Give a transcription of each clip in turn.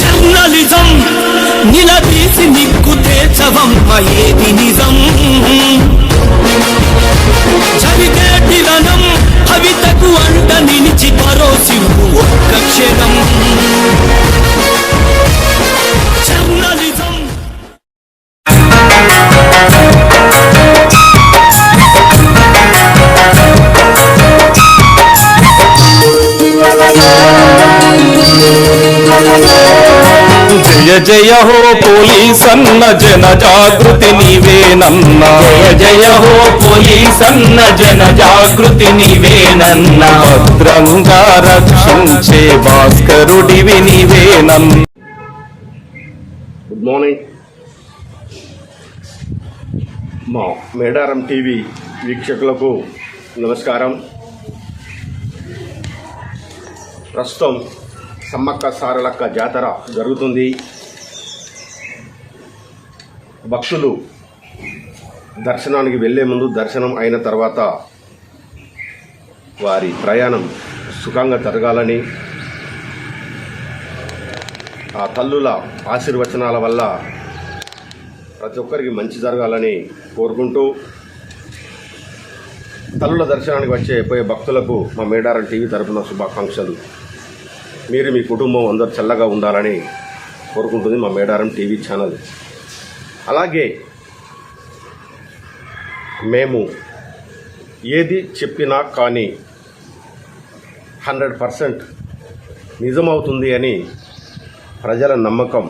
Journalism నిలదీసి నిక్కు తేల్చవమ్మ ఏది నిజం. చరితేటి రణం కవితకు అంట నిలిచి పరో పోలీసన్న జన జాగృతి నీవేనన్న జయ జయ హో పోలీసన్న జన జాగృతి నీవేనన్న భద్రంగా రక్షించే భాస్కరుడివి నీవేనన్న గుడ్ మార్నింగ్ మా మేడారం టీవీ వీక్షకులకు నమస్కారం. ప్రస్తుతం సమ్మక్క సారలక్క జాతర జరుగుతుంది. భక్తులు దర్శనానికి వెళ్ళే ముందు దర్శనం అయిన తర్వాత వారి ప్రయాణం సుఖంగా జరగాలని ఆ తల్లుల ఆశీర్వచనాల వల్ల ప్రతి ఒక్కరికి మంచి జరగాలని కోరుకుంటూ తల్లుల దర్శనానికి వచ్చే పోయే భక్తులకు మా మేడారం టీవీ తరపున శుభాకాంక్షలు. మీరు మీ కుటుంబం అందరు చల్లగా ఉండాలని కోరుకుంటుంది మా మేడారం టీవీ ఛానల్. అలాగే మేము ఏది చెప్పినా కానీ హండ్రెడ్ పర్సెంట్ నిజమవుతుంది అని ప్రజల నమ్మకం.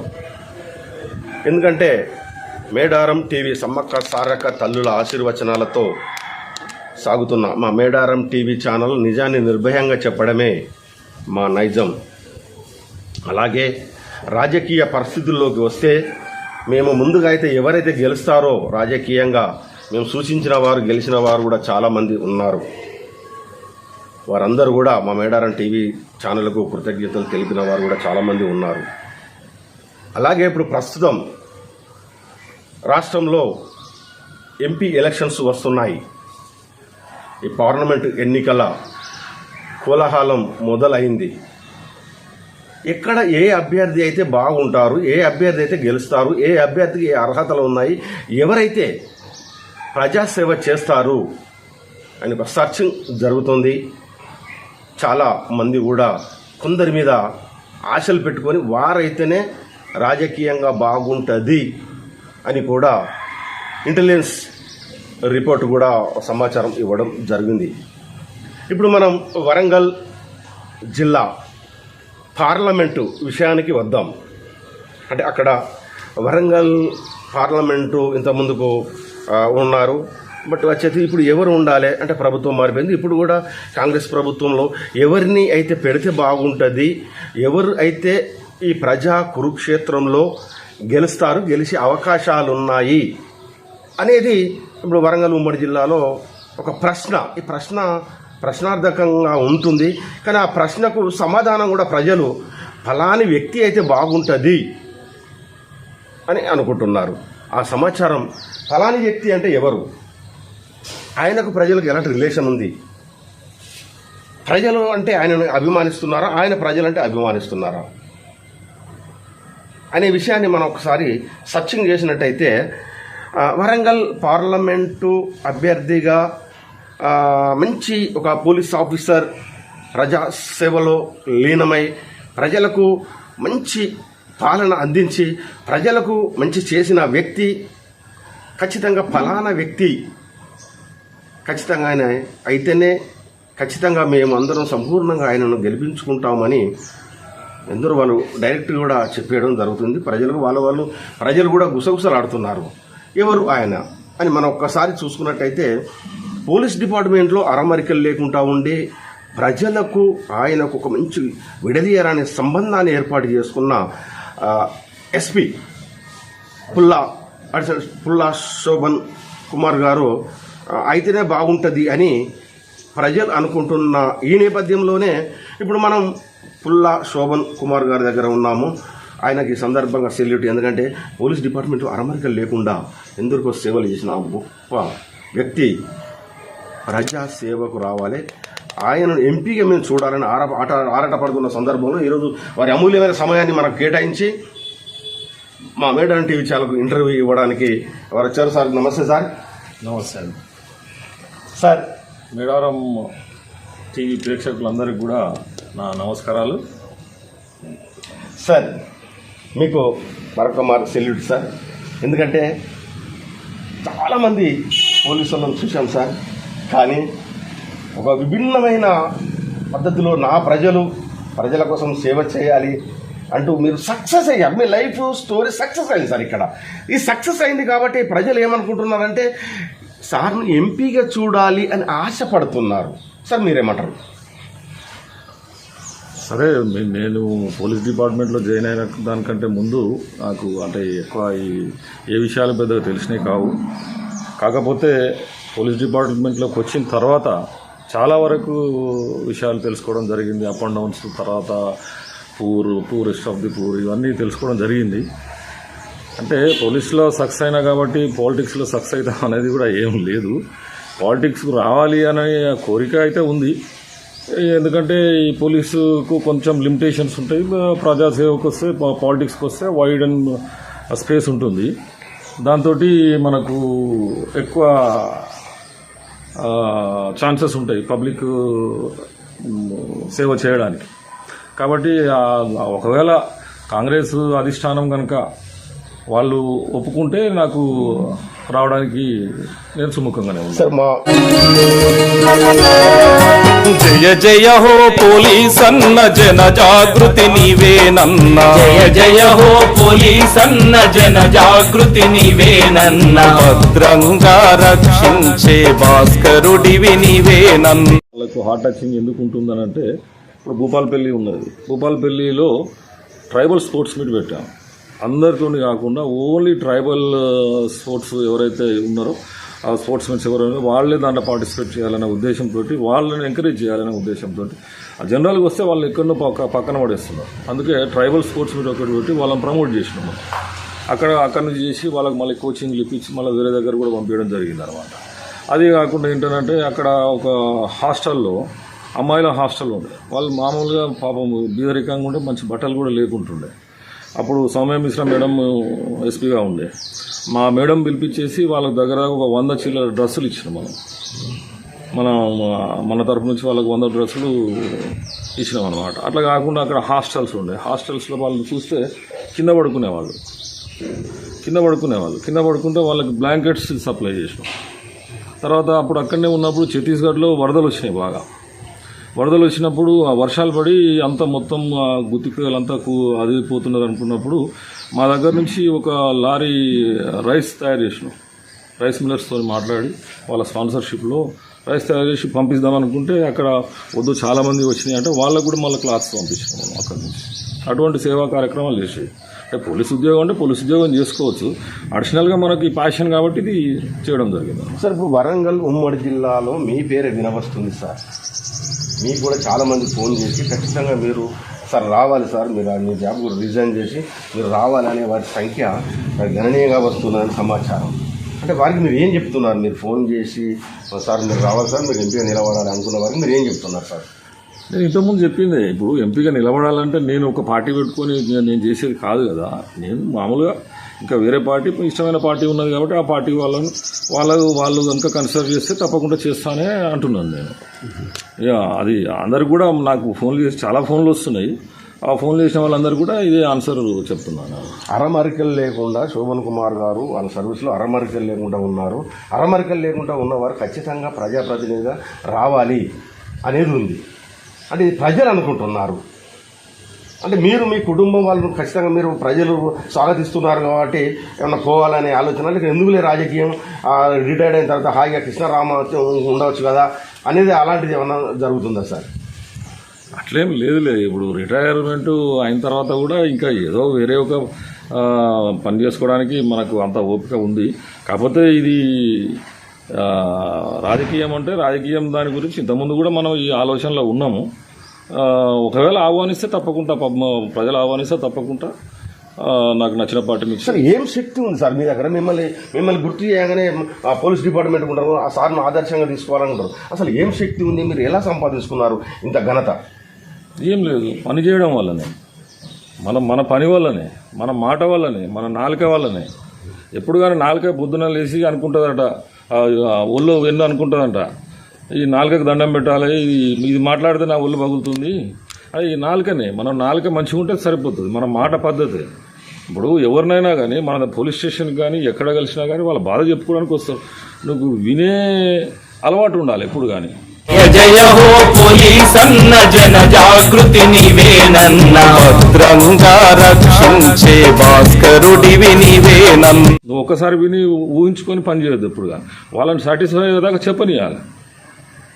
ఎందుకంటే మేడారం టీవీ సమ్మక్క సారక తల్లుల ఆశీర్వచనాలతో సాగుతున్న మా మేడారం టీవీ ఛానల్ నిజాన్ని నిర్భయంగా చెప్పడమే మా నైజం. అలాగే రాజకీయ పరిస్థితుల్లోకి వస్తే మేము ముందుగా అయితే ఎవరైతే గెలుస్తారో రాజకీయంగా మేము సూచించిన వారు గెలిచిన వారు కూడా చాలామంది ఉన్నారు. వారందరూ కూడా మా మేడారం టీవీ ఛానల్కు కృతజ్ఞతలు తెలిపిన వారు కూడా చాలామంది ఉన్నారు. అలాగే ఇప్పుడు ప్రస్తుతం రాష్ట్రంలో ఎంపీ ఎలక్షన్స్ వస్తున్నాయి. ఈ పార్లమెంటు ఎన్నికల కోలాహలం మొదలైంది. ఎక్కడ ఏ అభ్యర్థి అయితే బాగుంటారు ఏ అభ్యర్థి అయితే గెలుస్తారు ఏ అభ్యర్థికి ఏ అర్హతలు ఉన్నాయి ఎవరైతే ప్రజాసేవ చేస్తారు అని ఒక సర్చింగ్ జరుగుతుంది. చాలా మంది కూడా కొందరి మీద ఆశలు పెట్టుకొని వారైతేనే రాజకీయంగా బాగుంటుంది అని కూడా ఇంటెలిజెన్స్ రిపోర్ట్ కూడా సమాచారం ఇవ్వడం జరిగింది. ఇప్పుడు మనం వరంగల్ జిల్లా పార్లమెంటు విషయానికి వద్దాం. అంటే అక్కడ వరంగల్ పార్లమెంటు ఇంతకుముందుకు ఉన్నారు. బట్ వచ్చేది ఇప్పుడు ఎవరు ఉండాలి? అంటే ప్రభుత్వం మారిపోయింది. ఇప్పుడు కూడా కాంగ్రెస్ ప్రభుత్వంలో ఎవరిని అయితే పెడితే బాగుంటుంది ఎవరు అయితే ఈ ప్రజా కురుక్షేత్రంలో గెలుస్తారు గెలిచే అవకాశాలు ఉన్నాయి అనేది ఇప్పుడు వరంగల్ ఉమ్మడి జిల్లాలో ఒక ప్రశ్న. ఈ ప్రశ్న ప్రశ్నార్థకంగా ఉంటుంది. కానీ ఆ ప్రశ్నకు సమాధానం కూడా ప్రజలు ఫలాని వ్యక్తి అయితే బాగుంటుంది అని అనుకుంటున్నారు. ఆ సమాచారం ఫలాని వ్యక్తి అంటే ఎవరు? ఆయనకు ప్రజలకు ఎలాంటి రిలేషన్ ఉంది? ప్రజలు అంటే ఆయనను అభిమానిస్తున్నారా? ఆయన ప్రజలంటే అభిమానిస్తున్నారా? అనే విషయాన్ని మనం ఒకసారి సర్చింగ్ చేసినట్టయితే వరంగల్ పార్లమెంటు అభ్యర్థిగా మంచి ఒక పోలీస్ ఆఫీసర్ ప్రజా సేవలో లీనమై ప్రజలకు మంచి పాలన అందించి ప్రజలకు మంచి చేసిన వ్యక్తి ఖచ్చితంగా ఫలానా వ్యక్తి ఖచ్చితంగా ఆయన అయితేనే ఖచ్చితంగా మేము అందరం సంపూర్ణంగా ఆయనను గెలిపించుకుంటామని ఎందరో వాళ్ళు డైరెక్ట్ కూడా చెప్పేయడం జరుగుతుంది. ప్రజలకు వాళ్ళ వాళ్ళు ప్రజలు కూడా గుసగుసలాడుతున్నారు. ఎవరు ఆయన అని మనం ఒక్కసారి చూసుకున్నట్టయితే పోలీస్ డిపార్ట్మెంట్లో అరమరికలు లేకుండా ఉండి ప్రజలకు ఆయనకు ఒక మంచి విడదీయరాని సంబంధాన్ని ఏర్పాటు చేసుకున్న ఎస్పి ఎస్పీ పుల్లా పుల్లా శోభన్ కుమార్ గారు అయితేనే బాగుంటుంది అని ప్రజలు అనుకుంటున్న ఈ నేపథ్యంలోనే ఇప్పుడు మనం పుల్లా శోభన్ కుమార్ గారి దగ్గర ఉన్నాము. ఆయనకి ఈ సందర్భంగా సెల్యూట్ ఎందుకంటే పోలీస్ డిపార్ట్మెంట్ అరమరికలు లేకుండా ఎందరికో సేవలు చేసిన గొప్ప వ్యక్తి. ప్రజా సేవకు రావాలి. ఆయనను ఎంపీగా మేము చూడాలని ఆర ఆట ఆరాట పడుతున్న సందర్భంలో ఈరోజు వారి అమూల్యమైన సమయాన్ని మనకు కేటాయించి మా మేడం టీవీ ఛానల్కు ఇంటర్వ్యూ ఇవ్వడానికి వారు వచ్చారు. సార్ నమస్తే సార్. నమస్తే అండి. సార్ మేడారం టీవీ ప్రేక్షకులందరికీ కూడా నా నమస్కారాలు. సార్ మీకు మరొక సెల్యూట్ సార్. ఎందుకంటే చాలామంది పోలీసులను చూశాం సార్. కానీ ఒక విభిన్నమైన పద్ధతిలో నా ప్రజలు ప్రజల కోసం సేవ చేయాలి అంటూ మీరు సక్సెస్ అయ్యారు. మీ లైఫ్ స్టోరీ సక్సెస్ అయింది సార్ ఇక్కడ. ఈ సక్సెస్ అయింది కాబట్టి ప్రజలు ఏమనుకుంటున్నారంటే సార్ను ఎంపీగా చూడాలి అని ఆశపడుతున్నారు. సార్ మీరేమంటారు? సరే నేను పోలీస్ డిపార్ట్మెంట్లో జాయిన్ అయిన దానికంటే ముందు నాకు అంటే ఎక్కువ ఈ ఏ విషయాలు పెద్దగా తెలిసినవి కావు. కాకపోతే పోలీస్ డిపార్ట్మెంట్లోకి వచ్చిన తర్వాత చాలా వరకు విషయాలు తెలుసుకోవడం జరిగింది. అప్ అండ్ డౌన్స్ తర్వాత poor purist of the poor ఇవన్నీ తెలుసుకోవడం జరిగింది. అంటే పోలీసులో సక్సెస్ అయినా కాబట్టి పాలిటిక్స్లో సక్సెస్ అవుతాం అనేది కూడా ఏం లేదు. పాలిటిక్స్కు రావాలి అనే కోరిక అయితే ఉంది. ఎందుకంటే ఈ పోలీసుకు కొంచెం లిమిటేషన్స్ ఉంటాయి. ప్రజాసేవకు వస్తే పాలిటిక్స్కి వస్తే వైడ్ అండ్ స్పేస్ ఉంటుంది. దాంతో మనకు ఎక్కువ ఛాన్సెస్ ఉంటాయి పబ్లిక్ సేవ చేయడానికి. కాబట్టి ఒకవేళ కాంగ్రెస్ అధిష్టానం కనుక వాళ్ళు ఒప్పుకుంటే నాకు రావడానికి నేను సుముఖంగానే ఉన్నాను. సార్ మా జయ జయ హో పోలీస్ అన్న జన జాగృతి నీవేనన్న జయ జయ హో పోలీస్ అన్న జన జాగృతి నీవేనన్న భద్రంగా రక్షించే భాస్కరుడివి నీవేనన్న వాళ్ళకు హార్ట్ టచింగ్ ఎందుకు ఉంటుందనంటే ఇప్పుడు భూపాలపల్లి ఉన్నది. భూపాలపల్లిలో ట్రైబల్ స్పోర్ట్స్ మీట్ పెట్టాం. అందరితోని కాకుండా ఓన్లీ ట్రైబల్ స్పోర్ట్స్ ఎవరైతే ఉన్నారో ఆ స్పోర్ట్స్ మెన్స్ ఎవరైనా వాళ్ళే దాంట్లో పార్టిసిపేట్ చేయాలనే ఉద్దేశంతో వాళ్ళని ఎంకరేజ్ చేయాలనే ఉద్దేశంతో జనరల్గా వస్తే వాళ్ళు ఎక్కడో పక్క పక్కన పడేస్తున్నారు. అందుకే ట్రైబల్ స్పోర్ట్స్ మీద ఒకటి పెట్టి వాళ్ళని ప్రమోట్ చేసినాము. అక్కడ అక్కడ నుంచి చేసి వాళ్ళకి మళ్ళీ కోచింగ్ ఇప్పించి మళ్ళీ వేరే దగ్గర కూడా పంపించడం జరిగింది అనమాట అదే కాకుండా ఏంటంటే అక్కడ ఒక హాస్టల్లో అమ్మాయిల హాస్టల్ ఉండే. వాళ్ళు మామూలుగా పాపం బీదరికంగా ఉండే మంచి బట్టలు కూడా లేకుంటుండే. అప్పుడు సౌమ్య మిశ్రా మేడం ఎస్పీగా ఉండే. మా మేడం పిలిపించేసి వాళ్ళ దగ్గర ఒక వంద చిల్లర డ్రెస్సులు ఇచ్చినాం మనం. మన మన తరపు నుంచి వాళ్ళకి వంద డ్రెస్సులు ఇచ్చినాం అనమాట అట్లా కాకుండా అక్కడ హాస్టల్స్ ఉండే. హాస్టల్స్లో వాళ్ళని చూస్తే కింద పడుకునేవాళ్ళు కింద పడుకునేవాళ్ళు కింద పడుకుంటే వాళ్ళకి బ్లాంకెట్స్ సప్లై చేసినాం. తర్వాత అప్పుడు అక్కడనే ఉన్నప్పుడు ఛత్తీస్గఢ్లో వరదలు వచ్చినాయి బాగా. వరదలు వచ్చినప్పుడు ఆ వర్షాలు పడి అంతా మొత్తం ఆ గుత్తికాయలంతా అది పోతున్నారు అనుకున్నప్పుడు మా దగ్గర నుంచి ఒక లారీ రైస్ తయారు చేసినాం. రైస్ మిల్లర్స్తో మాట్లాడి వాళ్ళ స్పాన్సర్షిప్లో రైస్ తయారు చేసి పంపిద్దాం అనుకుంటే అక్కడ వద్దు చాలామంది వచ్చినాయి అంటే వాళ్ళకు కూడా మళ్ళీ క్లాత్స్ పంపించినాం అక్కడ నుంచి. అటువంటి సేవా కార్యక్రమాలు చేసేవి అంటే పోలీస్ ఉద్యోగం అంటే పోలీస్ ఉద్యోగం చేసుకోవచ్చు. అడిషనల్గా మనకి ప్యాషన్ కాబట్టి ఇది చేయడం జరిగింది. సార్ ఇప్పుడు వరంగల్ ఉమ్మడి జిల్లాలో మీ పేరే వినవస్తుంది సార్. మీకు కూడా చాలామంది ఫోన్ చేసి ఖచ్చితంగా మీరు సార్ రావాలి సార్ మీరు మీ జాబ్ కూడా రిజైన్ చేసి మీరు రావాలనే వారి సంఖ్య గణనీయంగా వస్తుందని సమాచారం. అంటే వారికి మీరు ఏం చెప్తున్నారు? మీరు ఫోన్ చేసి సార్ మీరు రావాలి సార్ మీరు ఎంపీగా నిలబడాలి అనుకున్న వారికి మీరు ఏం చెప్తున్నారు సార్? నేను ఇంతకుముందు చెప్పింది ఇప్పుడు ఎంపీగా నిలబడాలంటే నేను ఒక పార్టీ పెట్టుకొని నేను చేసేది కాదు కదా. నేను మామూలుగా ఇంకా వేరే పార్టీ ఇష్టమైన పార్టీ ఉన్నది కాబట్టి ఆ పార్టీ వాళ్ళను వాళ్ళు వాళ్ళు కనుక కన్సిడర్ చేస్తే తప్పకుండా చేస్తానే అంటున్నాను నేను. ఇక అది అందరు కూడా నాకు ఫోన్లు చేసి చాలా ఫోన్లు వస్తున్నాయి. ఆ ఫోన్లు చేసిన వాళ్ళందరూ కూడా ఇదే ఆన్సర్ చెప్తున్నాను. అరమరికలు లేకుండా శోభన్ కుమార్ గారు వాళ్ళ సర్వీస్లో అరమరికలు లేకుండా ఉన్నారు. అరమరికలు లేకుండా ఉన్నవారు ఖచ్చితంగా ప్రజాప్రతినిధిగా రావాలి అనేది ఉంది. అంటే ప్రజలు అనుకుంటున్నారు. అంటే మీరు మీ కుటుంబం వాళ్ళు ఖచ్చితంగా మీరు ప్రజలు స్వాగతిస్తున్నారు కాబట్టి ఏమన్నా పోవాలనే ఆలోచన? లేక ఎందుకులే రాజకీయం? రిటైర్డ్ అయిన తర్వాత హాయిగా కృష్ణరామ ఉండవచ్చు కదా అనేది అలాంటిది ఏమన్నా జరుగుతుందా సార్? అట్లేం లేదులే ఇప్పుడు రిటైర్మెంట్ అయిన తర్వాత కూడా ఇంకా ఏదో వేరే ఒక పని చేసుకోవడానికి మనకు అంత ఓపిక ఉంది. కాకపోతే ఇది రాజకీయం అంటే రాజకీయం దాని గురించి ఇంతకుముందు కూడా మనం ఈ ఆలోచనలో ఉన్నాము. ఒకవేళ ఆహ్వానిస్తే తప్పకుండా ప్రజలు ఆహ్వానిస్తే తప్పకుండా నాకు నచ్చిన ఇచ్చి సార్ ఏం శక్తి ఉంది సార్ మీ దగ్గర? మిమ్మల్ని మిమ్మల్ని గుర్తు చేయగానే ఆ పోలీస్ డిపార్ట్మెంట్ ఉంటారు ఆ సార్ను ఆదర్శంగా తీసుకోవాలనుకుంటారు అసలు ఏం శక్తి ఉంది? మీరు ఎలా సంపాదించుకున్నారు ఇంత ఘనత? ఏం లేదు పని చేయడం వల్లనే. మన మన పని వల్లనే మన మాట వల్లనే మన నాలుక వల్లనే. ఎప్పుడు కానీ నాలుక బుద్ధున లేచి అనుకుంటుందట ఒళ్ళు వెన్ను అనుకుంటుందంట. ఈ నాలుకకు దండం పెట్టాలి. ఇది- ఇది మాట్లాడితే నా ఒళ్ళు పగులుతుంది. అది ఈ నాలుకనే మనం నాలుక మంచిగా ఉంటే సరిపోతుంది. మన మాట పద్ధతి. ఇప్పుడు ఎవరినైనా కానీ మన పోలీస్ స్టేషన్ కానీ ఎక్కడ కలిసినా కానీ వాళ్ళ బాధ చెప్పుకోవడానికి వస్తారు. నువ్వు వినే అలవాటు ఉండాలి ఎప్పుడు కానీ జన జాగృతి భద్రంగా రక్షించే భాస్కరుడివి నువ్వు ఒక్కసారి విని ఊహించుకొని పని చేయొద్దు ఎప్పుడు కానీ వాళ్ళని సాటిస్ఫై అయ్యేదాకా చెప్పనియాలి.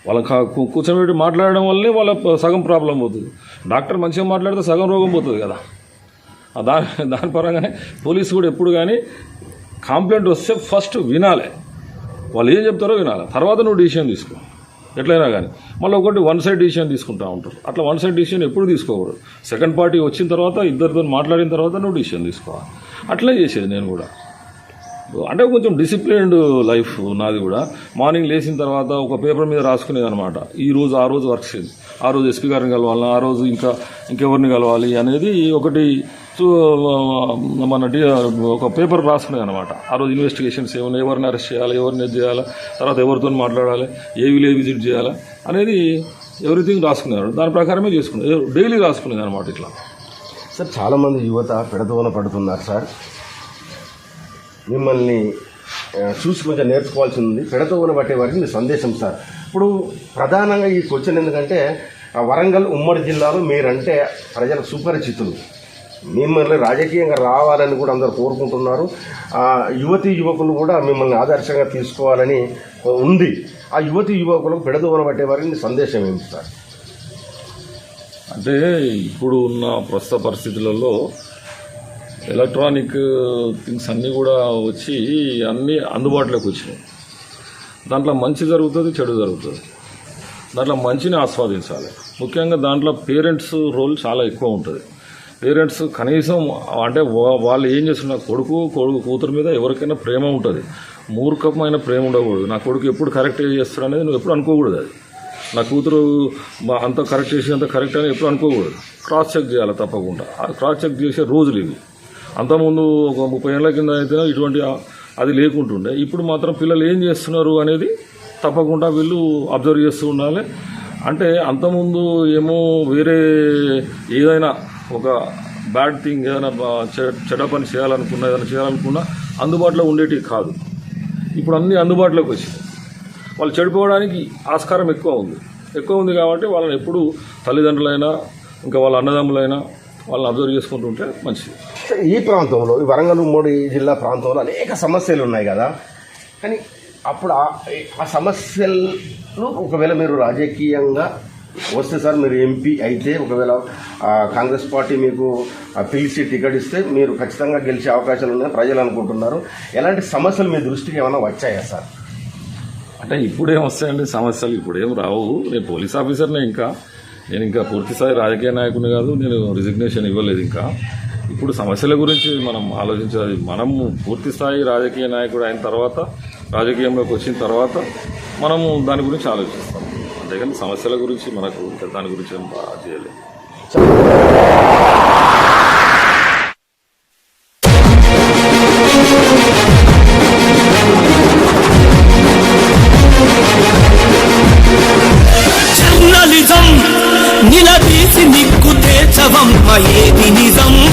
వాళ్ళకి కూర్చోబెట్టి మాట్లాడడం వల్లే వాళ్ళ సగం ప్రాబ్లం పోతుంది. డాక్టర్ మంచిగా మాట్లాడితే సగం రోగం పోతుంది కదా. దాని దాని పరంగానే పోలీసు కూడా ఎప్పుడు కానీ కంప్లైంట్ వస్తే ఫస్ట్ వినాలి. వాళ్ళు ఏం చెప్తారో వినాలి. తర్వాత నువ్వు డిసిషన్ తీసుకో. ఎట్లయినా కానీ. మళ్ళీ ఒకటి వన్ సైడ్ డిసిషన్ తీసుకుంటా ఉంటారు. అట్లా వన్ సైడ్ డిసిషన్ ఎప్పుడు తీసుకోకూడదు. సెకండ్ పార్టీ వచ్చిన తర్వాత ఇద్దరితో మాట్లాడిన తర్వాత నువ్వు డిసిషన్ తీసుకోవాలి. అట్లే చేసేది నేను కూడా. అంటే కొంచెం డిసిప్లిన్డ్ లైఫ్ నాది కూడా. మార్నింగ్ లేచిన తర్వాత ఒక పేపర్ మీద రాసుకునేది అనమాట ఈ రోజు ఆ రోజు వర్క్ చేసి ఆ రోజు ఎస్పీ గారిని కలవాలి ఆ రోజు ఇంకా ఇంకెవరిని కలవాలి అనేది ఒకటి మన ఒక పేపర్ రాసుకునేది అనమాట ఆ రోజు ఇన్వెస్టిగేషన్స్ ఏమైనా ఎవరిని అరెస్ట్ చేయాలి? ఎవరిని చేయాలా చేయాలి? తర్వాత ఎవరితో మాట్లాడాలి? ఏ విలేజ్ విజిట్ చేయాలి? అనేది ఎవ్రీథింగ్ రాసుకునేవాడు దాని ప్రకారమే చేసుకునేది డైలీ రాసుకునేది అనమాట ఇట్లా. సార్ చాలామంది యువత పెడదోన పడుతున్నారు సార్. మిమ్మల్ని చూసి కొంచెం నేర్చుకోవాల్సి ఉంది పెడదోన పట్టే వారికి సందేశం సార్. ఇప్పుడు ప్రధానంగా ఈ క్వశ్చన్ ఎందుకంటే వరంగల్ ఉమ్మడి జిల్లాలో మీరంటే ప్రజలకు సుపరిచితులు. మిమ్మల్ని రాజకీయంగా రావాలని కూడా అందరు కోరుకుంటున్నారు. యువతీ యువకులు కూడా మిమ్మల్ని ఆదర్శంగా తీసుకోవాలని ఉంది. ఆ యువతీ యువకులకు పెడదోన పట్టే వారికి సందేశం ఏంటి సార్? అంటే ఇప్పుడు ఉన్న ప్రస్తుత పరిస్థితులలో ఎలక్ట్రానిక్ థింగ్స్ అన్నీ కూడా వచ్చి అన్నీ అందుబాటులోకి వచ్చినాయి. దాంట్లో మంచి జరుగుతుంది చెడు జరుగుతుంది. దాంట్లో మంచిని ఆస్వాదించాలి. ముఖ్యంగా దాంట్లో పేరెంట్స్ రోల్ చాలా ఎక్కువ ఉంటుంది. పేరెంట్స్ కనీసం అంటే వాళ్ళు ఏం చేస్తున్నారు కొడుకు కొడుకు కూతురు మీద ఎవరికైనా ప్రేమ ఉంటుంది. మూర్ఖమైన ప్రేమ ఉండకూడదు. నా కొడుకు ఎప్పుడు కరెక్ట్ చేస్తాడు అనేది నువ్వు ఎప్పుడు అనుకోకూడదు అది. నా కూతురు అంత కరెక్ట్ చేసి అంత కరెక్ట్ అని ఎప్పుడు అనుకోకూడదు. క్రాస్ చెక్ చేయాలి తప్పకుండా. ఆ క్రాస్ చెక్ చేసే రోజులు ఇవి. అంతకుముందు ఒక ముప్పై ఏళ్ళ కింద అయితే ఇటువంటి అది లేకుంటుండే. ఇప్పుడు మాత్రం పిల్లలు ఏం చేస్తున్నారు అనేది తప్పకుండా వీళ్ళు అబ్జర్వ్ చేస్తూ ఉండాలి. అంటే అంతకుముందు ఏమో వేరే ఏదైనా ఒక బ్యాడ్ థింగ్ ఏదైనా చెడ పని చేయాలనుకున్నా ఏదైనా చేయాలనుకున్నా అందుబాటులో ఉండేటివి కాదు. ఇప్పుడు అన్నీ అందుబాటులోకి వచ్చినాయి. వాళ్ళు చెడిపోవడానికి ఆస్కారం ఎక్కువ ఉంది. ఎక్కువ ఉంది కాబట్టి వాళ్ళని ఎప్పుడు తల్లిదండ్రులైనా ఇంకా వాళ్ళ అన్నదమ్ములైనా వాళ్ళని అబ్జర్వ్ చేసుకుంటుంటే మంచిది. ఈ ప్రాంతంలో ఈ వరంగల్ ఉమ్మడి జిల్లా ప్రాంతంలో అనేక సమస్యలు ఉన్నాయి కదా. కానీ అప్పుడు ఆ సమస్యలు ఒకవేళ మీరు రాజకీయంగా వస్తే సార్ మీరు ఎంపీ అయితే ఒకవేళ కాంగ్రెస్ పార్టీ మీకు పిలిచి టికెట్ ఇస్తే మీరు ఖచ్చితంగా గెలిచే అవకాశాలు ఉన్నాయని ప్రజలు అనుకుంటున్నారు. ఎలాంటి సమస్యలు మీ దృష్టికి ఏమైనా వచ్చాయా సార్? అంటే ఇప్పుడేం వస్తాయండి? సమస్యలు ఇప్పుడేం రావు. నేను పోలీస్ ఆఫీసర్నే ఇంకా. నేను ఇంకా పూర్తిస్థాయి రాజకీయ నాయకుని కాదు నేను రిజిగ్నేషన్ ఇవ్వలేదు ఇంకా. ఇప్పుడు సమస్యల గురించి మనం ఆలోచించాలి. మనము పూర్తిస్థాయి రాజకీయ నాయకుడు అయిన తర్వాత రాజకీయంలోకి వచ్చిన తర్వాత మనము దాని గురించి ఆలోచిస్తాం. అంతేకాని సమస్యల గురించి మనకు ఇంకా దాని గురించి ఏం బాగా చేయలేదు వాస్తవం ఏది నిజం?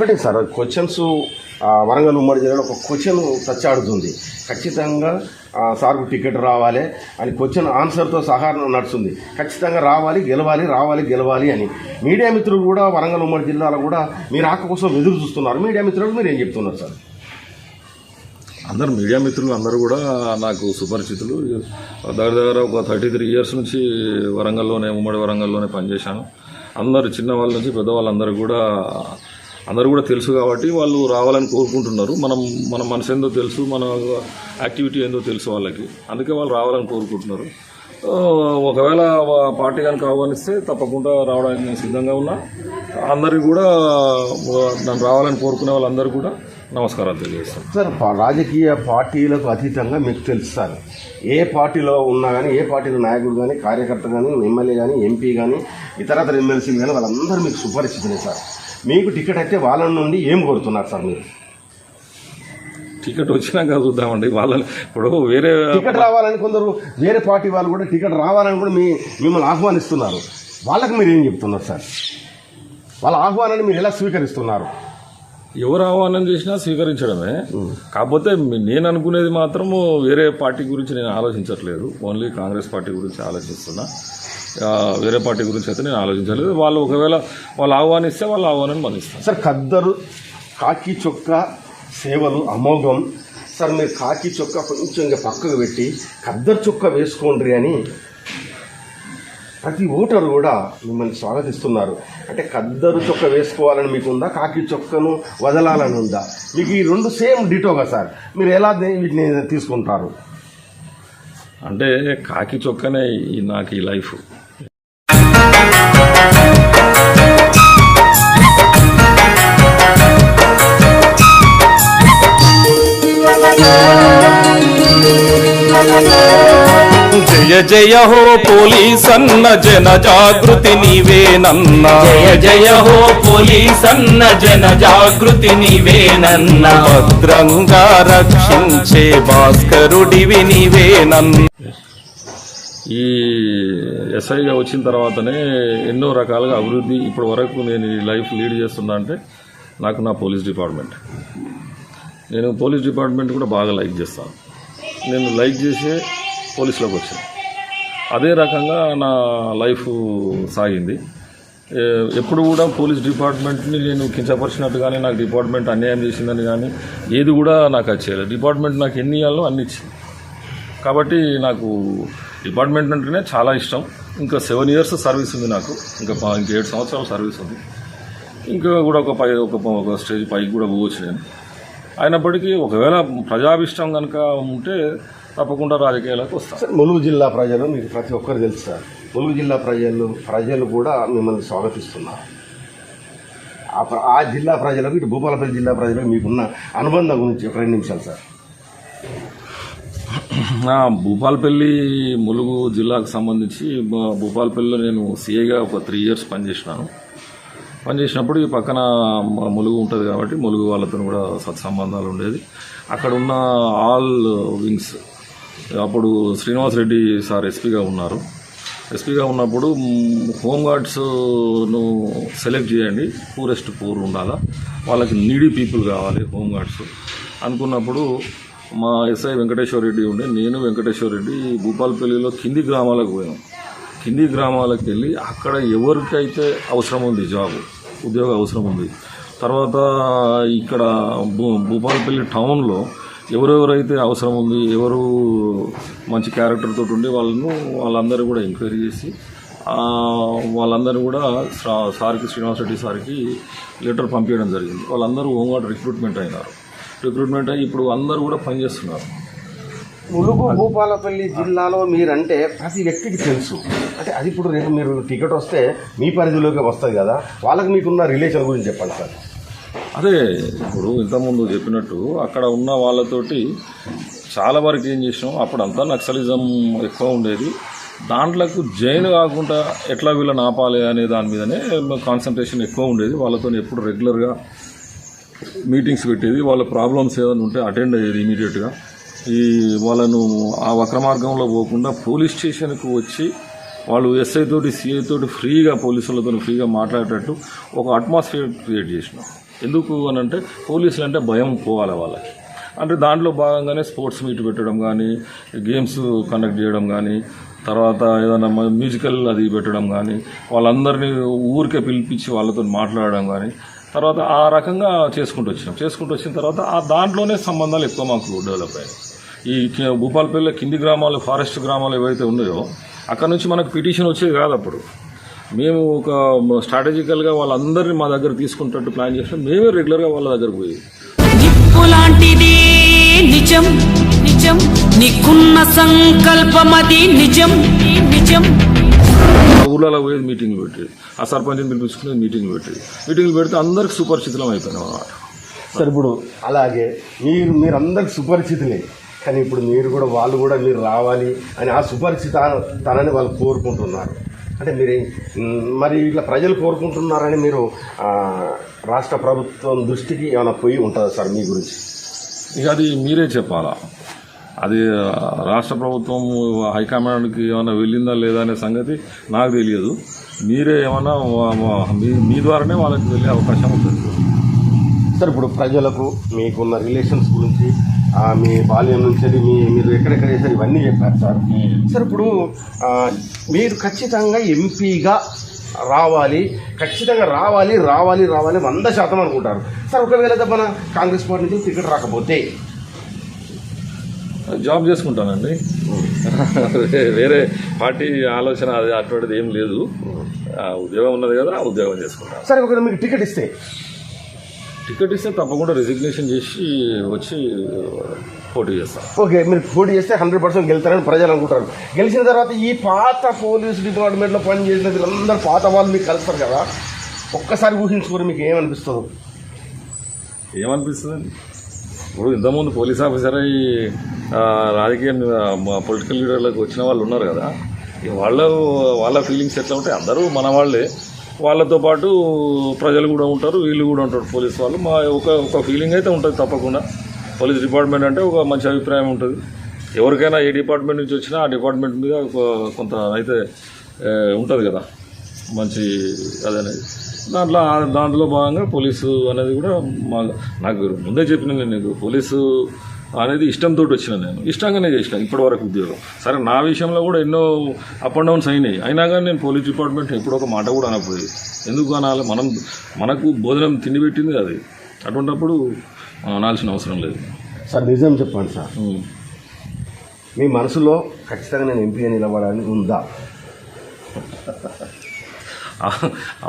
ఒకటే సార్. క్వశ్చన్స్ వరంగల్ ఉమ్మడి జిల్లాలో ఒక క్వశ్చన్ ఆడుతుంది ఖచ్చితంగా సార్కు టికెట్ రావాలి అని క్వశ్చన్ ఆన్సర్తో సహా నడుస్తుంది. ఖచ్చితంగా రావాలి గెలవాలి రావాలి గెలవాలి అని. మీడియా మిత్రులు కూడా వరంగల్ ఉమ్మడి జిల్లాలో కూడా మీరు ఆక కోసం ఎదురు చూస్తున్నారు. మీడియా మిత్రులు మీరు ఏం చెప్తున్నారు సార్? అందరు మీడియా మిత్రులు అందరూ కూడా నాకు సుపరిచితులు. దగ్గర దగ్గర ఒక థర్టీ త్రీ ఇయర్స్ నుంచి వరంగల్లోనే ఉమ్మడి వరంగల్లోనే పనిచేశాను. అందరు చిన్న వాళ్ళ నుంచి పెద్దవాళ్ళందరూ కూడా అందరూ కూడా తెలుసు కాబట్టి వాళ్ళు రావాలని కోరుకుంటున్నారు. మనం మన మనసు ఏందో తెలుసు మన యాక్టివిటీ ఏందో తెలుసు వాళ్ళకి. అందుకే వాళ్ళు రావాలని కోరుకుంటున్నారు. ఒకవేళ పార్టీ కనుక ఆహ్వానిస్తే తప్పకుండా రావడానికి నేను సిద్ధంగా ఉన్నా. అందరికీ కూడా నన్ను రావాలని కోరుకునే వాళ్ళందరూ కూడా నమస్కారాలు తెలియజేస్తాను. సార్ రాజకీయ పార్టీలకు అతీతంగా మీకు తెలుసు సార్. ఏ పార్టీలో ఉన్నా కానీ ఏ పార్టీలో నాయకుడు కానీ కార్యకర్త కానీ ఎమ్మెల్యే కానీ ఎంపీ కానీ ఇతరతర ఎమ్మెల్సీలు కానీ వాళ్ళందరూ మీకు సుపరిచితులే సార్. మీకు టికెట్ అయితే వాళ్ళ నుండి ఏం కోరుతున్నారు సార్ మీరు? టికెట్ వచ్చినాక చూద్దామండి. వాళ్ళని ఇప్పుడు వేరే టికెట్ రావాలని కొందరు వేరే పార్టీ వాళ్ళు కూడా టికెట్ రావాలని కూడా మీ మిమ్మల్ని ఆహ్వానిస్తున్నారు. వాళ్ళకి మీరు ఏం చెప్తున్నారు సార్? వాళ్ళ ఆహ్వానాన్ని మీరు ఎలా స్వీకరిస్తున్నారు? ఎవరు ఆహ్వానం చేసినా స్వీకరించడమే. కాకపోతే నేను అనుకునేది మాత్రము వేరే పార్టీ గురించి నేను ఆలోచించట్లేదు. ఓన్లీ కాంగ్రెస్ పార్టీ గురించి ఆలోచిస్తున్నా. వేరే పార్టీ గురించి అయితే నేను ఆలోచించలేదు. వాళ్ళు ఒకవేళ వాళ్ళు ఆహ్వానిస్తే వాళ్ళు ఆహ్వానాన్ని మన్నిస్తాను సార్ ఖద్దరు కాకి చొక్క సేవలు అమోఘం. సార్ మీరు కాకి చొక్క కొంచెం ఇంకా పక్కకు పెట్టి ఖద్దరు చొక్క వేసుకోండి అని ప్రతి ఓటరు కూడా మిమ్మల్ని స్వాగతిస్తున్నారు. అంటే ఖద్దరు చొక్క వేసుకోవాలని మీకు ఉందా? కాకి చొక్కను వదలాలని ఉందా? మీకు ఈ రెండు సేమ్ డిటోగా సార్. మీరు ఎలా వీటిని తీసుకుంటారు? అంటే కాకి చొక్కనే నాకు ఈ లైఫ్. జయ హో పోలీస్ అన్న జన జాగృతి నీవేనన్న జయ జయ హో పోలీస్ అన్న జన జాగృతి నీవేనన్న భద్రంగా రక్షించే భాస్కరుడివి నీవేనన్న ఈ ఎస్ఐగా వచ్చిన తర్వాతనే ఎన్నో రకాలుగా అభివృద్ధి ఇప్పటి వరకు నేను ఈ లైఫ్ లీడ్ చేస్తున్నా అంటే నాకు నా పోలీస్ డిపార్ట్మెంట్. నేను పోలీస్ డిపార్ట్మెంట్ కూడా బాగా లైక్ చేస్తాను. నేను లైక్ చేసే పోలీసులోకి వచ్చాను. అదే రకంగా నా లైఫ్ సాగింది. ఎప్పుడు కూడా పోలీస్ డిపార్ట్మెంట్ని నేను కించపరిచినట్టు కానీ నాకు డిపార్ట్మెంట్ అన్యాయం చేసిందని కానీ ఏది కూడా నాకు అది చేయలేదు. డిపార్ట్మెంట్ నాకు ఎన్ని ఇవ్వాలో అన్ని ఇచ్చింది. కాబట్టి నాకు డిపార్ట్మెంట్ అంటేనే చాలా ఇష్టం. ఇంకా సెవెన్ ఇయర్స్ సర్వీస్ ఉంది నాకు. ఇంకా ఇంకా ఏడు సంవత్సరాల సర్వీస్ ఉంది. ఇంకా కూడా ఒక పై ఒక ఒక స్టేజ్ పైకి కూడా పోవచ్చు నేను. అయినప్పటికీ ఒకవేళ ప్రజాభిష్టం కనుక ఉంటే తప్పకుండా రాజకీయాలకు వస్తాను సార్ ములుగు జిల్లా ప్రజలు మీకు ప్రతి ఒక్కరు తెలుసు సార్ ములుగు జిల్లా ప్రజలు ప్రజలు కూడా మిమ్మల్ని స్వాగతిస్తున్నారు. ఆ జిల్లా ప్రజలకు ఇటు భూపాలపల్లి జిల్లా ప్రజలకు మీకున్న అనుబంధం గురించి ఒక రెండు నిమిషాలు సార్. నా భూపాలపల్లి ములుగు జిల్లాకు సంబంధించి భూపాలపల్లిలో నేను సీఏగా ఒక త్రీ ఇయర్స్ పనిచేసినాను. పనిచేసినప్పుడు ఈ పక్కన ములుగు ఉంటుంది కాబట్టి ములుగు వాళ్ళతో కూడా సత్సంబంధాలు ఉండేది. అక్కడ ఉన్న ఆల్ వింగ్స్ అప్పుడు శ్రీనివాస్ రెడ్డి సార్ ఎస్పీగా ఉన్నారు. ఎస్పీగా ఉన్నప్పుడు హోంగార్డ్స్ను సెలెక్ట్ చేయండి. పూరెస్ట్ పూర్ ఉండాలా? వాళ్ళకి నీడీ పీపుల్ కావాలి హోమ్ గార్డ్స్ అనుకున్నప్పుడు మా ఎస్ఐ వెంకటేశ్వర రెడ్డి ఉండే. నేను వెంకటేశ్వర రెడ్డి భూపాలపల్లిలో కింది గ్రామాలకు పోయాం. కింది గ్రామాలకు వెళ్ళి అక్కడ ఎవరికైతే అవసరం ఉంది జాబ్ ఉద్యోగ అవసరం ఉంది. తర్వాత ఇక్కడ భూ భూపాలపల్లి టౌన్లో ఎవరెవరైతే అవసరం ఉంది ఎవరు మంచి క్యారెక్టర్తో ఉండి వాళ్ళను వాళ్ళందరూ కూడా ఎంక్వైరీ చేసి వాళ్ళందరూ కూడా సార్కి శ్రీనివాస్ రెడ్డి సార్కి లెటర్ పంపించడం జరిగింది. వాళ్ళందరూ హోంగార్డ్ రిక్రూట్మెంట్ అయినారు. రిక్రూట్మెంట్ అయ్యి ఇప్పుడు అందరూ కూడా పనిచేస్తున్నారు ములుగు భూపాలపల్లి జిల్లాలో మీరంటే ప్రతి వ్యక్తికి తెలుసు. అంటే అది ఇప్పుడు రేపు మీరు టికెట్ వస్తే మీ పరిధిలోకి వస్తుంది కదా. వాళ్ళకి మీకున్న రిలేషన్ గురించి చెప్పండి సార్. అదే ఇప్పుడు ఇంతకుముందు చెప్పినట్టు అక్కడ ఉన్న వాళ్ళతోటి చాలా వరకు ఏం చేసినాం? అప్పుడు అంతా నక్సలిజం ఎక్కువ ఉండేది. దాంట్లకు జైన్ కాకుండా ఎట్లా వీళ్ళని ఆపాలి అనే దాని మీదనే కాన్సన్ట్రేషన్ ఎక్కువ ఉండేది. వాళ్ళతో ఎప్పుడు రెగ్యులర్గా మీటింగ్స్ పెట్టేది. వాళ్ళ ప్రాబ్లమ్స్ ఏదైనా ఉంటే అటెండ్ అయ్యేది ఇమీడియట్గా ఈ వాళ్ళను ఆ వక్ర మార్గంలో పోకుండా పోలీస్ స్టేషన్కు వచ్చి వాళ్ళు ఎస్ఐ తోటి సిఐ తోటి ఫ్రీగా పోలీసులతో ఫ్రీగా మాట్లాడేటట్టు ఒక అట్మాస్ఫియర్ క్రియేట్ చేసినాం. ఎందుకు అని అంటే పోలీసులు అంటే భయం పోవాలి వాళ్ళకి. అంటే దాంట్లో భాగంగానే స్పోర్ట్స్ మీట్ పెట్టడం కానీ గేమ్స్ కండక్ట్ చేయడం కానీ తర్వాత ఏదైనా మ్యూజికల్ అది పెట్టడం కానీ వాళ్ళందరినీ ఊరికే పిలిపించి వాళ్ళతో మాట్లాడడం కానీ తర్వాత ఆ రకంగా చేసుకుంటూ వచ్చినాం. చేసుకుంటూ వచ్చిన తర్వాత ఆ దాంట్లోనే సంబంధాలు ఎక్కువ మాకు డెవలప్ అయ్యాయి. ఈ భూపాలపల్లి కింది గ్రామాలు ఫారెస్ట్ గ్రామాలు ఏవైతే ఉన్నాయో అక్కడ నుంచి మనకు పిటిషన్ వచ్చేది కాదు అప్పుడు. మేము ఒక స్ట్రాటజికల్గా వాళ్ళందరినీ మా దగ్గర తీసుకుంటట్టు ప్లాన్ చేసినాం మేమే రెగ్యులర్గా వాళ్ళ దగ్గరకు పోయి. లాంటిది నిజం నిజం. నీకున్న సంకల్పమది నిజం నిజం. ఊర్లలో పోయేది మీటింగ్ పెట్టి ఆ సర్పంచ్ని పిలిపించుకునేది మీటింగ్ పెట్టి. మీటింగ్లు పెడితే అందరికి సుపరిచితులం అయిపోయినాం అన్నమాట. సార్ ఇప్పుడు అలాగే మీరు మీరు అందరికి సుపరిచితులే. కానీ ఇప్పుడు మీరు కూడా వాళ్ళు కూడా మీరు రావాలి అని ఆ సుపరిచిత తనని వాళ్ళు కోరుకుంటున్నారు. అంటే మీరు మరి ఇట్లా ప్రజలు కోరుకుంటున్నారని మీరు రాష్ట్ర ప్రభుత్వం దృష్టికి ఏమైనా పోయి ఉంటుందా సార్ మీ గురించి? ఇక అది మీరే చెప్పాలా? అది రాష్ట్ర ప్రభుత్వం హైకమాండ్కి ఏమైనా వెళ్ళిందా లేదా అనే సంగతి నాకు తెలియదు. మీరే వా- మీ ద్వారానే వాళ్ళకి వెళ్ళే అవకాశం ఉంటుంది. సార్ ఇప్పుడు ప్రజలకు మీకున్న రిలేషన్స్ గురించి మీ బాల్యం నుంచి మీ మీరు ఎక్కడెక్కడ చేశారు? ఇవన్నీ చెప్పారు సార్. సార్ ఇప్పుడు మీరు ఖచ్చితంగా ఎంపీగా రావాలి. ఖచ్చితంగా రావాలి రావాలి రావాలి వంద శాతం అనుకుంటారు. సార్ ఒకవేళ మన కాంగ్రెస్ పార్టీ నుంచి టికెట్ రాకపోతే? జాబ్ చేసుకుంటానండి. వేరే పార్టీ ఆలోచన అది అటువంటిది ఏం లేదు. ఉద్యోగం ఉన్నది కదా ఉద్యోగం చేసుకుంటాను. సరే ఒకవేళ మీకు టికెట్ ఇస్తే? టికెట్ ఇస్తే తప్పకుండా రిజిగ్నేషన్ చేసి వచ్చి పోటీ చేస్తాను ఓకే మీరు పోటీ చేస్తే హండ్రెడ్ పర్సెంట్ గెలుతారని ప్రజలు అనుకుంటారు. గెలిచిన తర్వాత ఈ పాత పోలీస్ డిపార్ట్మెంట్లో పనిచేసిన వీళ్ళందరూ పాత వాళ్ళు మీకు కలుస్తారు కదా? ఒక్కసారి ఊహించుకోరు మీకు ఏమనిపిస్తుంది. ఏమనిపిస్తుంది ఇప్పుడు ఇంతకుముందు పోలీస్ ఆఫీసర్ అయ్యి రాజకీయ పొలిటికల్ లీడర్లకు వచ్చిన వాళ్ళు ఉన్నారు కదా వాళ్ళ వాళ్ళ ఫీలింగ్స్ ఎట్లా ఉంటాయి? అందరూ మన వాళ్ళే. వాళ్ళతో పాటు ప్రజలు కూడా ఉంటారు వీళ్ళు కూడా ఉంటారు పోలీస్ వాళ్ళు. మా ఒక ఒక ఫీలింగ్ అయితే ఉంటుంది తప్పకుండా. పోలీస్ డిపార్ట్మెంట్ అంటే ఒక మంచి అభిప్రాయం ఉంటుంది. ఎవరికైనా ఏ డిపార్ట్మెంట్ నుంచి వచ్చినా ఆ డిపార్ట్మెంట్ మీద కొంత అయితే ఉంటుంది కదా. మంచి అదనేది దాంట్లో దాంట్లో భాగంగా పోలీసు అనేది కూడా మా నాకు ముందే చెప్పిన నేను నీకు పోలీసు అనేది ఇష్టంతో వచ్చిన నేను. ఇష్టంగానే చేసిన ఇప్పటి వరకు ఉద్యోగం. సరే నా విషయంలో కూడా ఎన్నో అప్ అండ్ డౌన్స్ అయినాయి. అయినా కానీ నేను పోలీస్ డిపార్ట్మెంట్ ఎప్పుడు ఒక మాట కూడా అనకపోయి ఎందుకు అనాలి? మనం మనకు భోజనం తిండి పెట్టింది అది. అటువంటిప్పుడు మనం అనాల్సిన అవసరం లేదు. సార్ నిజం చెప్పండి సార్. మీ మనసులో ఖచ్చితంగా నేను ఎంపీ నిలబడాలని ఉందా?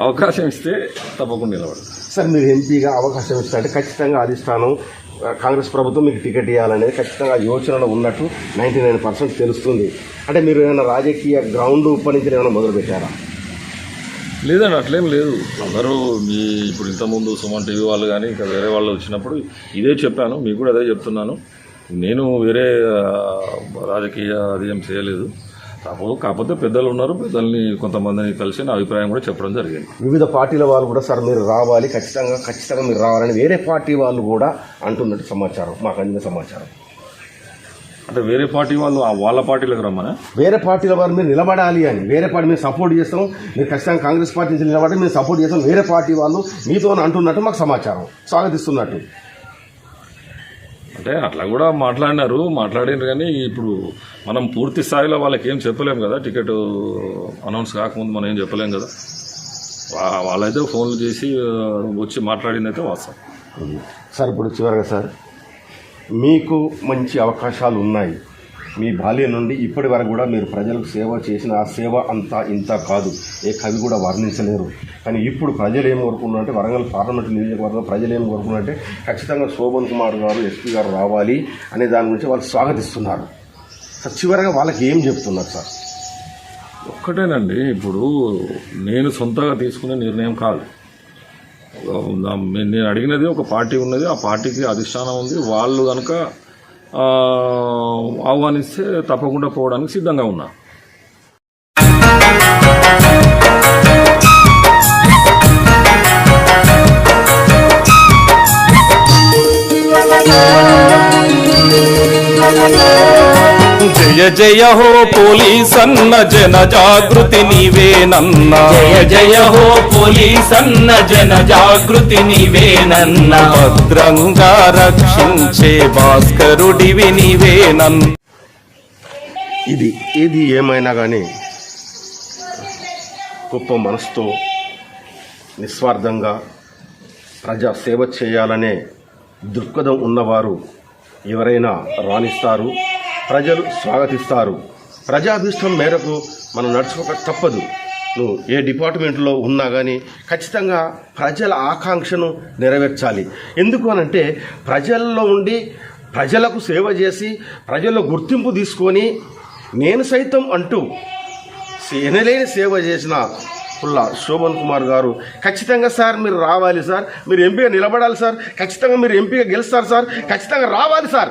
అవకాశం ఇస్తే తప్పకుండా నిలబడదు సార్ మీరు ఎంపీగా అవకాశం ఇస్తే అంటే ఖచ్చితంగా అధిష్టానం కాంగ్రెస్ ప్రభుత్వం మీకు టికెట్ ఇవ్వాలనేది ఖచ్చితంగా యోచనలో ఉన్నట్టు నైంటీ నైన్ పర్సెంట్ తెలుస్తుంది. అంటే మీరు ఏమైనా రాజకీయ గ్రౌండ్ ఉపనించి ఏమైనా మొదలు పెట్టారా లేదండి అట్లేం లేదు. అందరూ మీ ఇప్పుడు ఇంతకుముందు సుమన్ టీవీ వాళ్ళు కానీ ఇంకా వేరే వాళ్ళు వచ్చినప్పుడు ఇదే చెప్పాను మీకు కూడా అదే చెప్తున్నాను. నేను వేరే రాజకీయ అది ఏం చేయలేదు. కాకపోతే కాకపోతే పెద్దలు ఉన్నారు పెద్దల్ని కొంతమందిని కలిసి నా అభిప్రాయం కూడా చెప్పడం జరిగింది. వివిధ పార్టీల వాళ్ళు కూడా సార్ మీరు రావాలి ఖచ్చితంగా ఖచ్చితంగా మీరు రావాలని వేరే పార్టీ వాళ్ళు కూడా అంటున్నట్టు సమాచారం మాకు అందిన సమాచారం. అంటే వేరే పార్టీ వాళ్ళు ఆ వాళ్ళ పార్టీలకు రమ్మనా? వేరే పార్టీల వారు మీరు నిలబడాలి అని వేరే పార్టీ మేము సపోర్ట్ చేస్తాం మీరు ఖచ్చితంగా కాంగ్రెస్ పార్టీ నుంచి నిలబడి మేము సపోర్ట్ చేస్తాం వేరే పార్టీ వాళ్ళు మీతో అంటున్నట్టు మాకు సమాచారం స్వాగతిస్తున్నట్టు. అంటే అట్లా కూడా మాట్లాడినారు మాట్లాడినారు కానీ ఇప్పుడు మనం పూర్తి స్థాయిలో వాళ్ళకి ఏం చెప్పలేం కదా టికెట్ అనౌన్స్ కాకముందు మనం ఏం చెప్పలేం కదా. వాళ్ళైతే ఫోన్లు చేసి వచ్చి మాట్లాడిందైతే అయితే వాస్తవం సార్ ఇప్పుడు చివరిగా సార్ మీకు మంచి అవకాశాలు ఉన్నాయి. మీ బాల్యం నుండి ఇప్పటి వరకు కూడా మీరు ప్రజలకు సేవ చేసిన ఆ సేవ అంతా ఇంత కాదు. ఏ కవి కూడా వర్ణించలేరు. కానీ ఇప్పుడు ప్రజలు ఏం కోరుకున్నారంటే వరంగల్ పార్లమెంట్ నియోజకవర్గం ప్రజలు ఏం కోరుకున్నారంటే ఖచ్చితంగా శోభన్ కుమార్ గారు ఎస్పీ గారు రావాలి అనే దాని గురించి వాళ్ళు స్వాగతిస్తున్నారు. సార్ చివరిగా వాళ్ళకి ఏం చెప్తున్నారు సార్? ఒక్కటేనండి ఇప్పుడు నేను సొంతగా తీసుకునే నిర్ణయం కాదు. నేను అడిగినది ఒక పార్టీ ఉన్నది ఆ పార్టీకి అధిష్టానం ఉంది. వాళ్ళు కనుక ఆహ్వానిస్తే తప్పకుండా పోవడానికి సిద్ధంగా ఉన్నా. జయ హో పోలీస్ అన్న జన జాగృతి నీవేనన్న జయ జయ హో పోలీస్ అన్న జన జాగృతి నీవేనన్న భద్రంగా రక్షించే భాస్కరుడివి నీవేనన్న ఇది ఇది ఏమైనా కానీ గొప్ప మనసుతో నిస్వార్థంగా ప్రజా సేవ చేయాలనే దృక్పథం ఉన్నవారు ఎవరైనా రాణిస్తారు. ప్రజలు స్వాగతిస్తారు. ప్రజాభీష్టం మేరకు మనం నడుచుకోక తప్పదు. నువ్వు ఏ డిపార్ట్మెంట్లో ఉన్నా కానీ ఖచ్చితంగా ప్రజల ఆకాంక్షను నెరవేర్చాలి. ఎందుకు అనంటే ప్రజల్లో ఉండి ప్రజలకు సేవ చేసి ప్రజల్లో గుర్తింపు తీసుకొని నేను సైతం అంటూ ఎనలేని సేవ చేసిన పుల్ల శోభన్ కుమార్ గారు ఖచ్చితంగా సార్ మీరు రావాలి సార్. మీరు ఎంపీగా నిలబడాలి సార్. ఖచ్చితంగా మీరు ఎంపీగా గెలుస్తారు సార్. ఖచ్చితంగా రావాలి సార్.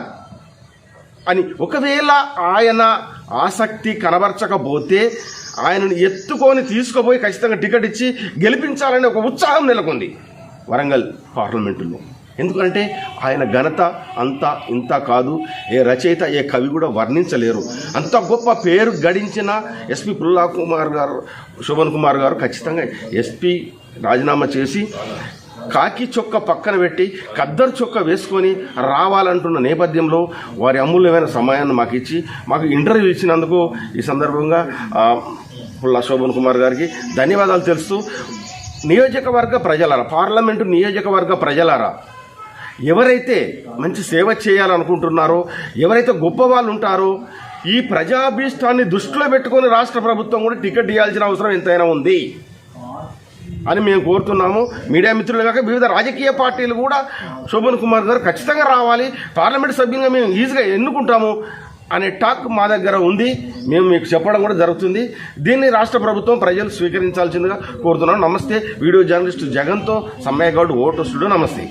అని ఒకవేళ ఆయన ఆసక్తి కనబరచకపోతే ఆయనను ఎత్తుకొని తీసుకుపోయి ఖచ్చితంగా టికెట్ ఇచ్చి గెలిపించాలనే ఒక ఉత్సాహం నెలకొంది వరంగల్ పార్లమెంటులో. ఎందుకంటే ఆయన ఘనత అంత ఇంత కాదు. ఏ రచయిత ఏ కవి కూడా వర్ణించలేరు. అంత గొప్ప పేరు గడించిన ఎస్పి పుల్లా కుమార్ గారు శోభన్ కుమార్ గారు ఖచ్చితంగా ఎస్పీ రాజీనామా చేసి కాకి చొక్క పక్కన పెట్టి కద్దరు చొక్క వేసుకొని రావాలంటున్న నేపథ్యంలో వారి అమూల్యమైన సమయాన్ని మాకు ఇచ్చి మాకు ఇంటర్వ్యూ ఇచ్చినందుకు ఈ సందర్భంగా పుల్లా శోభన్ కుమార్ గారికి ధన్యవాదాలు తెలుస్తూ నియోజకవర్గ ప్రజలారా పార్లమెంటు నియోజకవర్గ ప్రజలారా ఎవరైతే మంచి సేవ చేయాలనుకుంటున్నారో ఎవరైతే గొప్ప వాళ్ళు ఉంటారో ఈ ప్రజాభీష్టాన్ని దృష్టిలో పెట్టుకొని రాష్ట్ర ప్రభుత్వం కూడా టికెట్ ఇవ్వాల్సిన అవసరం ఎంతైనా ఉంది. అని మేము కోరుతున్నాము. మీడియా మిత్రులు కాక వివిధ రాజకీయ పార్టీలు కూడా శోభన్ కుమార్ గారు ఖచ్చితంగా రావాలి. పార్లమెంట్ సభ్యంగా మేము ఈజీగా ఎన్నుకుంటాము అనే టాక్ మా దగ్గర ఉంది. మేము మీకు చెప్పడం కూడా జరుగుతుంది. దీన్ని రాష్ట్ర ప్రభుత్వం ప్రజలు స్వీకరించాల్సిందిగా కోరుతున్నాను. నమస్తే. వీడియో జర్నలిస్ట్ జగన్తో సమ్మయ్య గౌడ్ ఓటు నమస్తే.